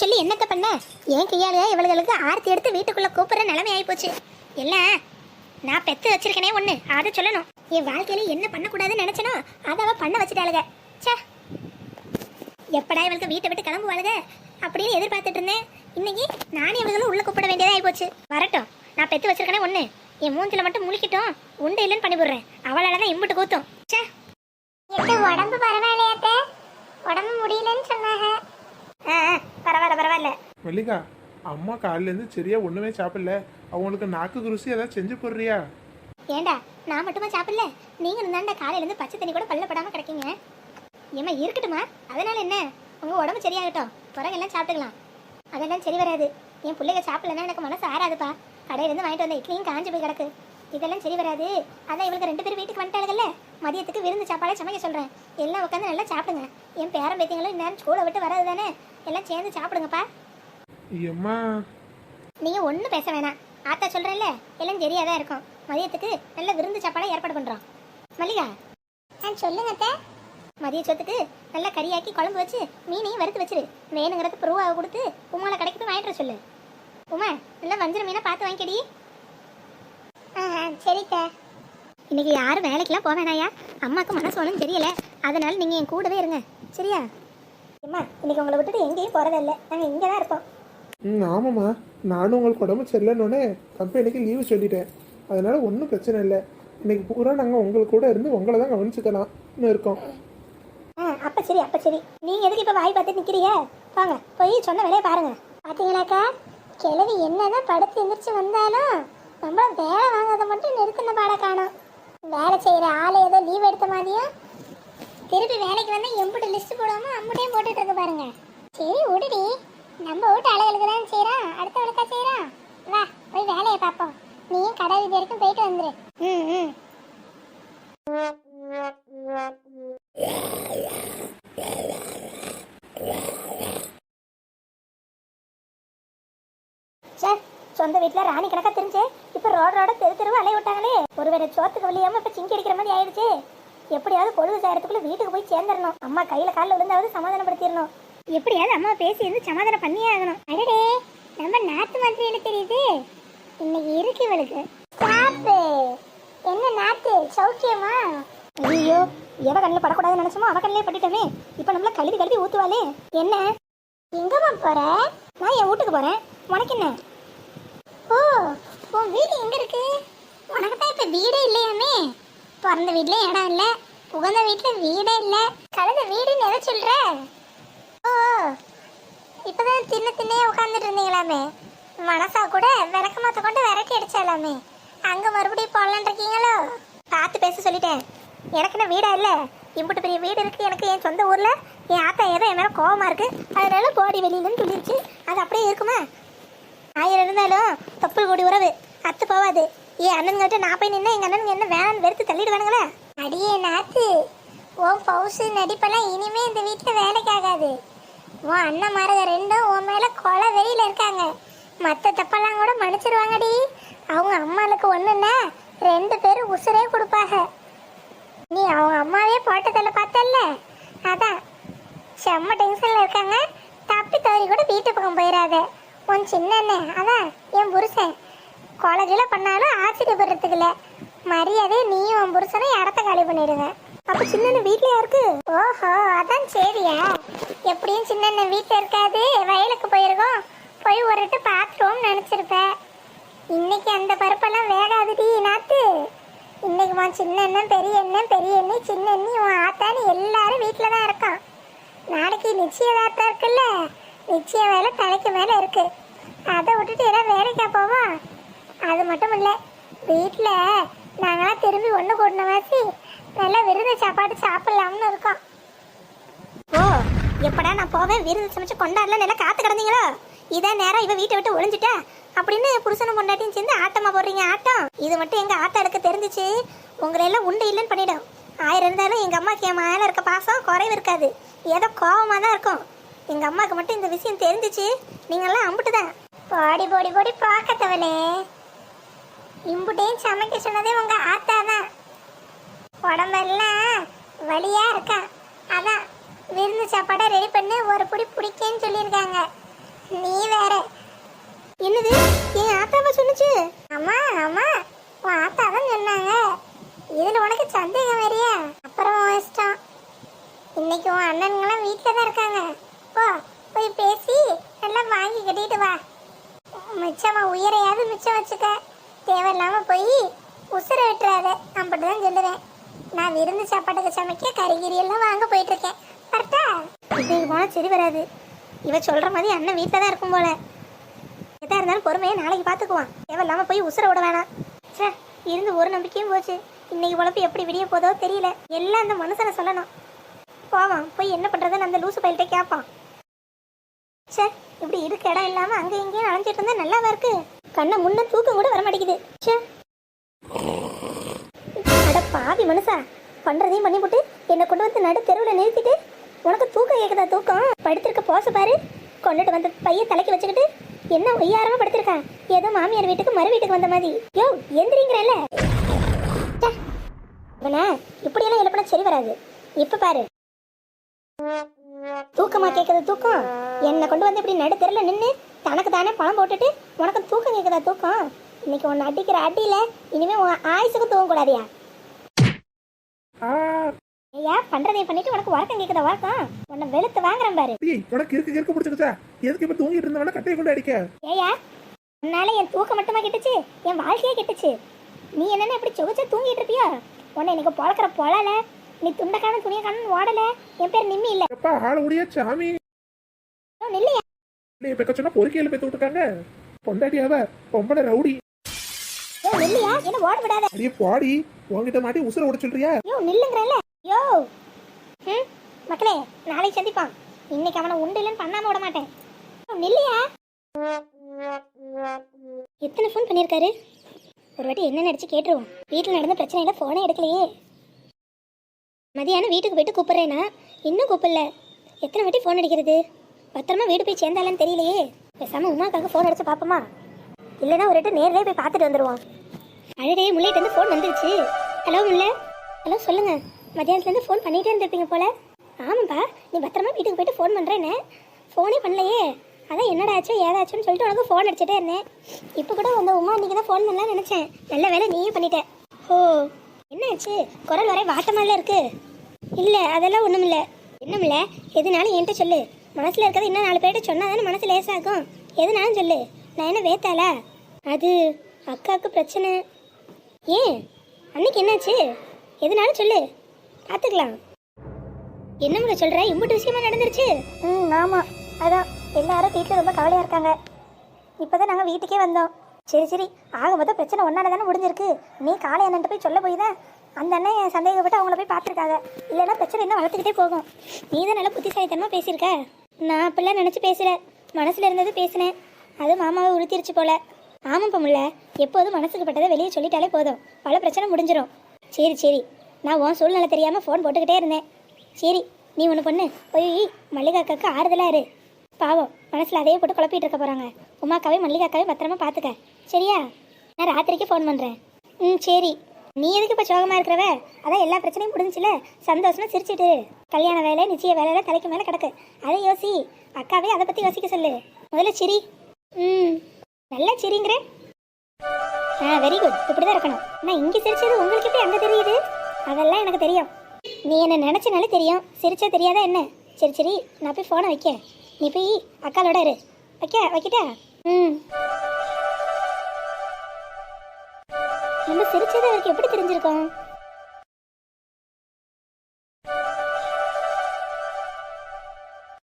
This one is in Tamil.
சொல்லி என்னத்த பண்ண? என் கையால இவளுகளுக்கு ஆர்த்தி எடுத்து வீட்டுக்குள்ள கூப்பிடுற நிலைமை ஆயிப்போச்சு. இல்ல நான் பெத்து வச்சிருக்கனே ஒண்ணு அதை சொல்லணும். என் வாழ்க்கையில என்ன பண்ணக்கூடாதுன்னு நினைச்சனோ அதை அவ பண்ண வச்சுட்டாளுக. ச்சே. எப்படா இவளுக்கு வீட்டை விட்டு கிளம்புவாளுக? அப்படின்னு எதிர்பார்த்துட்டு இருந்தேன். இன்னைக்கு நானே இவளுகளும் உள்ள கூப்பிட வேண்டியதாக போச்சு வரட்டும் நான் பெத்து வச்சிருக்கனே ஒண்ணு. என் மூஞ்சில மட்டும் முழிக்கட்டும் உண்டு இல்லைன்னு பண்ணி போடுறேன் அவளால தான் இம்புட்டு கூத்தும். ச்சே. உடம்பு பரவாயில்லையாத்த உடம்பு முடியலன்னு சொன்னாங்க. மல்லிகா அம்மா காலிலேருந்து சரியா ஒன்றுமே சாப்பிடல. அவங்களுக்கு நாக்கு ருசி ஏதாவது செஞ்சு போடுறியா? ஏண்டா நான் மட்டுமா சாப்பிடல? நீங்க இருந்தாண்டா காலையில இருந்து பச்சை தண்ணி கூட பல்ல கிடைக்கீங்க. ஏமா இருக்கட்டுமா அதனால என்ன? உங்க உடம்பு சரியாகட்டும். பிறகெல்லாம் சாப்பிட்டுக்கலாம். அதெல்லாம் சரி வராது. என் பிள்ளைங்க சாப்பிடலன்னா எனக்கு மனசு ஆறாதுப்பா. கடையில இருந்து வாங்கிட்டு வந்த இட்லியும் காஞ்சி போய் கிடக்கு. இதெல்லாம் சரி வராது. அதான் இவளுக்கு ரெண்டு பேரும் வீட்டுக்கு வந்துட்டாளுங்கல்ல மதியத்துக்கு விருந்து சாப்பாடே சமைக்க சொல்றேன். எல்லாம் உட்காந்து நல்லா சாப்பிடுங்க. என் பேரன் பேத்திங்களும் இந்நேரம் ஸ்கூலை விட்டு வராது தானே எல்லாம் சேர்ந்து சாப்பிடுங்கப்பா. எம்மா நீங்க ஒன்றும் பேச வேணாம். ஆத்தா சொல்றேன்ல எல்லாம் சரியா தான் இருக்கும். மதியத்துக்கு நல்ல விருந்து சாப்பாடா ஏற்பாடு பண்றோம். மல்லிகா. ஆ சொல்லுங்க அத்தை. மதிய சொத்துக்கு நல்லா கறியாக்கி குழம்பு வச்சு மீனையும் வறுத்து வச்சிரு. வேணுங்கிறது ப்ரூவாக கொடுத்து உமால கடைக்கு போய் வாங்கிட்டு வர சொல்லு. உமா நல்லா வஞ்சிர மீனை பார்த்து வாங்கிக்கடி. சரிக்கா இன்னைக்கு யாரும் வேலைக்கெல்லாம் போக வேணாயா? அம்மாவுக்கு மனசு ஒன்றும் தெரியல. அதனால நீங்கள் என் கூடவே இருங்க. சரியா? அம்மா இன்னைக்கு உங்களை விட்டுட்டு எங்கேயும் போகிறதில்ல நாங்கள் இங்கே தான் இருப்போம். ம் ஆமாம்மா. நானும் உங்களுக்கு உடம்பு சரியில்லைன்னொன்னே கம்பெனிக்கு லீவு சொல்லிட்டேன். அதனால் ஒன்றும் பிரச்சனை இல்லை. இன்னைக்கு பூரா நாங்கள் உங்களுக்கு கூட இருந்து உங்களை தான் கவனிச்சுக்கலாம்னு இருக்கோம். ஆ அப்போ சரி அப்போ சரி. நீங்கள் எதுக்கு இப்போ வாய் பார்த்து நிற்கிறீங்க வாங்க போய் சொன்ன வேலையை பாருங்க. பார்த்தீங்களாக்கா கிழவி என்னதான் படுத்து எந்திரிச்சு வந்தாலும் நம்மள வேலை வாங்காத மட்டும் நிறுத்தின பாட காணும். வேலை செய்கிற ஆளு ஏதோ லீவ் எடுத்த மாதிரியும் திருப்பி வேலைக்கு வந்தால் எம்பிட்டு லிஸ்ட் போடாமல் அம்முட்டையும் போட்டுட்டு இருக்கு பாருங்க. சரி விடுடி. நம்ம வீட்டு அலைகளுக்கு தான் அடுத்த அடுத்தவளுக்கா செய்கிறான் வா போய் வேலையை பார்ப்போம். நீயும் கடை வீதி வரைக்கும் போயிட்டு வந்துரு. ம் ம். சார் சொந்த வீட்ல ராணி கணக்கா தெரிஞ்சு இப்ப ரோட ரோட தெரு தெருவு அலைய விட்டாங்களே. ஒருவேளை சோத்துக்கு வழியாம இப்ப சிங்கி அடிக்கிற மாதிரி ஆயிடுச்சு. எப்படியாவது பொழுது சாயறதுக்குள்ள வீட்டுக்கு போய் சேர்ந்துடணும் அம்மா கையில காலில் விழுந்தாவது சமாதானப்படுத்திடணும் எப்படியாவது அம்மா பேசி இருந்து சமாதானம் பண்ணியே ஆகணும். அடடே நம்ம நாத்து மாதிரி தெரியுது? இன்னைக்கு இருக்கு இவளுக்கு. சாப்பு என்ன நாத்து? சௌக்கியமா? ஐயோ எவ கண்ணில் படக்கூடாதுன்னு நினைச்சோமோ அவ கண்ணிலே பட்டுட்டோமே. இப்போ நம்மள கழுவி கழுவி ஊத்துவாளே. என்ன? எங்கம்மா போற? நான் என் வீட்டுக்கு போறேன். உனக்கு என்ன? ஓ உன் வீடு எங்க இருக்கு? உனக்கு தான் இப்போ வீடே இல்லையாமே. பிறந்த வீட்ல இடம் இல்லை. உகந்த வீட்டில் வீடே இல்லை. கழுத வீடுன்னு எதை சொல்ற? இப்பதான் தின்ன தின்னே உட்காந்துட்டு இருந்தீங்களாமே? மனசா கூட விளக்க மாத்த கொண்டு விரட்டி அடிச்சாலாமே? அங்க மறுபடியும் போடலான் இருக்கீங்களோ? பார்த்து பேச சொல்லிட்டேன். எனக்கு என்ன வீடா இல்ல. இம்புட்டு பெரிய வீடு இருக்கு. எனக்கு என் சொந்த ஊர்ல என் ஆத்தா ஏதோ என் மேல கோவமா இருக்கு. அதனால போடி வெளியிலன்னு சொல்லிருச்சு. அது அப்படியே இருக்குமா? ஆயிரம் இருந்தாலும் தொப்புள் கூடி உறவு. அத்து போவாது. ஏன் அண்ணன்கிட்ட நான் போய் நின்னா எங்க அண்ணனுங்க என்ன வேணான்னு வெறுத்து தள்ளிடுவானுங்களா? அடியே நாத்து. ஓ பவுசு நடிப்பெல்லாம் இனிமே இந்த வீட்டுல வேலைக்கு ஆகாது. உன் அண்ணன் மாருக ரெண்டும் உன் மேல கொலை வெறியில இருக்காங்க. மத்த தப்பெல்லாம் கூட மன்னிச்சிருவாங்கடி. அவங்க அம்மாளுக்கு ஒண்ணுன்னா ரெண்டு பேரும் உசுரே கொடுப்பாங்க. நீ அவங்க அம்மாவே போட்டதில் பார்த்தல்ல? அதான் செம்ம டென்ஷன்ல இருக்காங்க. தப்பி தவறி கூட வீட்டு பக்கம் போயிடாத உன் சின்ன அண்ணன் அதான் என் புருஷன். கொலகில பண்ணாலும் ஆச்சரியப்படுறதுக்கு இல்லை. மரியாதை நீயும் உன் புருஷனும் இடத்த காலி பண்ணிடுங்க. அப்ப சின்னண்ண வீட்லயா இருக்கு? ஓஹோ அதான் சரியா. எப்படியும் சின்ன வீட்ல இருக்காது வயலுக்கு போயிருக்கோம். போய் ஒரு இட்டு பாத்துருவோம் நினைச்சிருப்ப இன்னைக்கு அந்த பருப்பெல்லாம் வேகாதுடி நாத்து. இன்னைக்கு உன் சின்ன அண்ணன் பெரிய அண்ணன் பெரிய அண்ணி சின்ன அண்ணி உன் ஆத்தான்னு எல்லாரும் வீட்டில் தான் இருக்கான். நாளைக்கு நிச்சயதார்த்தம் இருக்குல்ல? நிச்சய வேலை தலைக்கு மேலே இருக்கு. அதை விட்டுட்டு எல்லாம் வேலைக்கா போவோம் அது மட்டும் இல்லை வீட்டில் நாங்களாம் திரும்பி ஒன்று கூட்டின வாசி நல்லா விருது சாப்பாடு சாப்பிடலாம்னு இருக்கோம். ஓ எப்படா நான் போவேன்? விருது சமைச்சு கொண்டாடல நல்லா காத்து கிடந்தீங்களோ? இதே நேரம் இவ வீட்டை விட்டு ஒளிஞ்சிட்டா? அப்படின்னு புருஷனும் பொண்டாட்டியும் சேர்ந்து ஆட்டமா போடுறீங்க ஆட்டம்? இது மட்டும் எங்க ஆத்தாளுக்கு தெரிஞ்சிச்சு. உங்களை எல்லாம் உண்டு இல்லைன்னு பண்ணிடும். ஆயிரம் இருந்தாலும் எங்க அம்மாக்கு என் மேல இருக்க பாசம் குறைவு இருக்காது. ஏதோ கோவமா தான் இருக்கும். எங்க அம்மாக்கு மட்டும் இந்த விஷயம் தெரிஞ்சிச்சு. நீங்கெல்லாம் அம்புட்டு தான் போடி போடி பார்க்க தவளே இம்புட்டையும் சமைக்க சொன்னதே உங்க ஆத்தா. உடம்பெல்லாம் வழியா இருக்கா? அதான் விருந்து சாப்பாடை ரெடி பண்ணி ஒரு புடி பிடிக்கேன்னு சொல்லியிருக்காங்க. நீ வேற. என்னது? என் ஆத்தாவை சொன்னுச்சு? அம்மா அம்மா உன் ஆத்தா தான் சொன்னாங்க. இதுல உனக்கு சந்தேகம் வேறியா? அப்புறம் இஷ்டம். இன்னைக்கு உன் அண்ணன்களாம் வீட்டில் தான் இருக்காங்க. போ போய் பேசி எல்லாம் வாங்கி கட்டிட்டு வா. மிச்சமா உயிரையாவது மிச்சம் வச்சுக்க. தேவையில்லாம போய் உசுர விட்டுறாத. அப்படி தான் சொல்லுவேன். நான் விருந்து சாப்பாட்டுக்கு சமைக்க கறிகிரி எல்லாம் வாங்க போயிட்டு இருக்கேன் கரெக்டா இன்னைக்கு போனா சரி வராது. இவ சொல்ற மாதிரி அண்ணன் வீட்டில் தான் இருக்கும் போல. எதா இருந்தாலும் பொறுமையை நாளைக்கு பார்த்துக்குவான் தேவையில்லாம போய் உசுர விட வேணாம். ச்சே இருந்து ஒரு நம்பிக்கையும் போச்சு. இன்னைக்கு உழப்பு எப்படி விடிய போதோ தெரியல. எல்லாம் அந்த மனுஷனை சொல்லணும். போவான் போய் என்ன பண்ணுறதுன்னு அந்த லூசு பயில்கிட்ட கேட்பான் ச்சே இப்படி இருக்க இடம் இல்லாமல் அங்கே இங்கேயும் அலைஞ்சிட்டு இருந்தால் நல்லாவா இருக்கு? கண்ணை முன்ன தூக்கம் கூட வர மாட்டேங்குது சே பாவி மனுஷா. பண்றதையும் பண்ணி போட்டு என்னை கொண்டு வந்து நடு தெருவில் நிறுத்திட்டு உனக்கு தூக்கம் கேட்குதா தூக்கம்? படுத்திருக்க போச பாரு. கொண்டுட்டு வந்த பைய தலைக்கு வச்சுக்கிட்டு என்ன ஒய்யாரமா படுத்திருக்கான் ஏதோ மாமியார் வீட்டுக்கு மறு வீட்டுக்கு வந்த மாதிரி. யோ எந்திரிங்கிறல்ல. இவனே இப்படியெல்லாம் எழுப்பினா சரி வராது. இப்ப பாரு. தூக்கமா கேட்குது தூக்கம்? என்னை கொண்டு வந்து இப்படி நடு தெருல நின்று தனக்கு தானே பணம் போட்டுட்டு உனக்கு தூக்கம் கேட்குதா தூக்கம்? இன்னைக்கு உன்னை அடிக்கிற அடியில இனிமே உன் ஆயுசுக்கு தூங்கக்கூடாதியா? ஐயா பண்றதையும் பண்ணிட்டு உனக்கு உறக்கம் கேக்குதா உறக்கம் உன்னை வெளுத்து வாங்குறேன் பாரு. டேய் உனக்கு இருக்கு இருக்கு பிடிச்சிருச்சா எதுக்கு இப்ப தூங்கிட்டு இருந்தவன கட்டையை கொண்டு அடிக்க? ஏயா உன்னால என் தூக்கம் மட்டுமா கெட்டுச்சு? என் வாழ்க்கையே கெட்டுச்சு. நீ என்னென்ன இப்படி சொகுச்சா தூங்கிட்டு இருப்பியா? உன்னை எனக்கு பொழக்கிற பொழல நீ துண்டக்கான துணியக்கானு ஓடல. என் பேர் நிம்மி இல்ல. எப்பா ஆள் உடைய சாமி? ஐயோ, நில்லையா? இல்லையே பெக்க சொன்னா பொறுக்கையில பெத்து விட்டுருக்காங்க. பொண்டாட்டியாவ? பொம்பளை ரவுடி. ஐயோ நில்லையா என்ன ஓட விடாத. அடியே பாடி. உன்கிட்ட மாட்டி உசுர சொல்றியா? ஐயோ நில்லுங்கிறல்ல ஐயோ. ம் மக்களே நாளைக்கு சந்திப்பான் இன்னைக்கு அவனை உண்டு இல்லைன்னு பண்ணாம விட மாட்டேன். நில்லையா? எத்தனை ஃபோன் பண்ணியிருக்காரு? ஒரு வாட்டி என்ன நடிச்சு கேட்டுருவோம். வீட்டில் நடந்த பிரச்சனையில ஃபோனே எடுக்கலையே. மதியானம் வீட்டுக்கு போயிட்டு கூப்பிட்றேனா இன்னும் கூப்பிடல. எத்தனை வாட்டி ஃபோன் அடிக்கிறது? பத்திரமா வீடு போய் சேர்ந்தாலன்னு தெரியலையே. பேசாம உமாக்காக ஃபோன் அடிச்சு பார்ப்போமா? இல்லைன்னா ஒரு வாட்டி நேர்லயே போய் பார்த்துட்டு வந்துடுவோம் அழடே முல்லைட்டு ஃபோன் வந்துருச்சு. ஹலோ முல்லை. ஹலோ சொல்லுங்க. மத்தியானத்துலேருந்து ஃபோன் பண்ணிகிட்டே இருந்திருப்பீங்க போல. ஆமாப்பா நீ பத்திரமா வீட்டுக்கு போயிட்டு ஃபோன் பண்ணுறேன்னு ஃபோனே பண்ணலையே. அதான் என்னடா ஆச்சு ஏதாச்சுன்னு சொல்லிட்டு உனக்கு ஃபோன் அடிச்சுட்டே இருந்தேன். இப்போ கூட உங்கள் உமா அன்றைக்கி தான் ஃபோன் பண்ணலாம் நினச்சேன். நல்ல வேலை நீயும் பண்ணிட்டேன் ஓ என்னாச்சு? குரல் வரை வாட்டமால இருக்கு. இல்லை அதெல்லாம் ஒன்றும் இல்லை. ஒன்றும் எதுனாலும் என்கிட்ட சொல்லு. மனசில் இருக்கிறது இன்னும் நாலு பேர்கிட்ட சொன்னால் தானே மனசு லேசாகும். எதுனாலும் சொல்லு. நான் என்ன வேத்தாளா? அது அக்காவுக்கு பிரச்சனை. ஏன்? அன்னைக்கு என்னாச்சு? எதுனாலும் சொல்லு. பார்த்துக்கலாம் என்னமுல சொல்கிற இம்புட்டு விஷயமா நடந்துருச்சு? ம் ஆமாம் அதான் எல்லாரும் வீட்டில் ரொம்ப கவலையாக இருக்காங்க. இப்போ தான் நாங்கள் வீட்டுக்கே வந்தோம். சரி சரி. ஆக மொத்தம் பிரச்சனை ஒன்றால தானே முடிஞ்சிருக்கு. நீ காலை அண்ணன்ட்ட போய் சொல்ல போய் தான் அந்த அண்ணன் சந்தேகப்பட்டு அவங்கள போய் பார்த்துருக்காங்க. இல்லைன்னா பிரச்சனை இன்னும் வளர்த்துக்கிட்டே போகும். நீ தான் நல்லா புத்திசாலித்தனமாக பேசியிருக்க. நான் அப்படிலாம் நினச்சி பேசல. மனசில் இருந்தது பேசினேன். அது மாமாவை உறுத்திருச்சு போல. ஆமாம் பொம்பளை எப்போதும் மனசுக்கு பட்டதை வெளியே சொல்லிட்டாலே போதும். பல பிரச்சனை முடிஞ்சிடும் சரி சரி. நான் உன் சூழ்நிலை தெரியாமல் ஃபோன் போட்டுக்கிட்டே இருந்தேன். சரி நீ ஒன்று பண்ணு. போய் மல்லிகாக்காக்கு ஆறுதலாக இரு. பாவம் மனசில் அதையே போட்டு குழப்பிட்டு இருக்க போகிறாங்க உமாக்காவே மல்லிகாக்காவே பத்திரமா பார்த்துக்க. சரியா? நான் ராத்திரிக்கு ஃபோன் பண்ணுறேன் ம் சரி. நீ எதுக்கு இப்போ சோகமாக இருக்கிறவ? அதான் எல்லா பிரச்சனையும் முடிஞ்சில சந்தோஷமாக சிரிச்சிட்டு கல்யாண வேலை நிச்சய வேலையில தலைக்கு மேலே கிடக்கு. அதை யோசி. அக்காவே அதை பற்றி யோசிக்க சொல்லு. முதல்ல சிரி. ம். நல்லா சிரிங்கிற. ஆ வெரி குட் இப்படி தான் இருக்கணும். நான் இங்கே சிரிச்சது உங்களுக்கு எப்படி அங்கே தெரியுது? அதெல்லாம் எனக்கு தெரியும். நீ என்ன நினச்சனாலே தெரியும். சிரிச்சா தெரியாதா என்ன? சரி சரி நான் போய் ஃபோனை வைக்க நீ போய் அக்காலோட இரு. வைக்க வைக்கிட்டா? ம். நம்ம சிரிச்சது அவருக்கு எப்படி தெரிஞ்சிருக்கோம்?